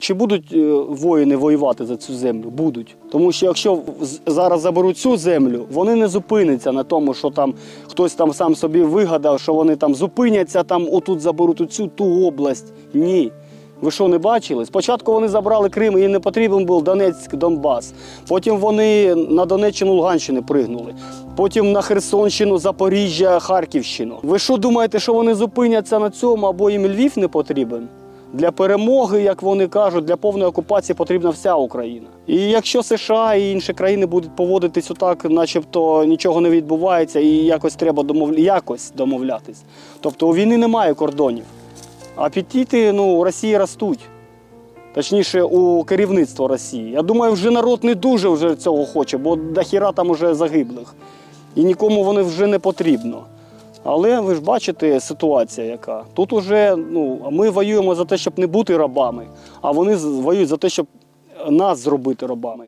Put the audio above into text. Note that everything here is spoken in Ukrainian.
Чи будуть е, воїни воювати за цю землю? Будуть. Тому що якщо зараз заберуть цю землю, вони не зупиняться на тому, що там хтось там сам собі вигадав, що вони там зупиняться, там отут заберуть оцю ту область. Ні. Ви що не бачили? Спочатку вони забрали Крим, їм не потрібен був Донецьк, Донбас. Потім вони на Донеччину, Луганщину пригнули. Потім на Херсонщину, Запоріжжя, Харківщину. Ви що думаєте, що вони зупиняться на цьому або їм Львів не потрібен? Для перемоги, як вони кажуть, для повної окупації потрібна вся Україна. І якщо США і інші країни будуть поводитись отак, начебто нічого не відбувається, і якось треба домов... якось домовлятись. Тобто у війни немає кордонів. Апетити ну, у Росії ростуть. Точніше, у керівництва Росії. Я думаю, вже народ не дуже вже цього хоче, бо дохіра там уже загиблих. І нікому вони вже не потрібно. Але ви ж бачите ситуація, яка. Тут уже ну, ми воюємо за те, щоб не бути рабами, а вони воюють за те, щоб нас зробити рабами.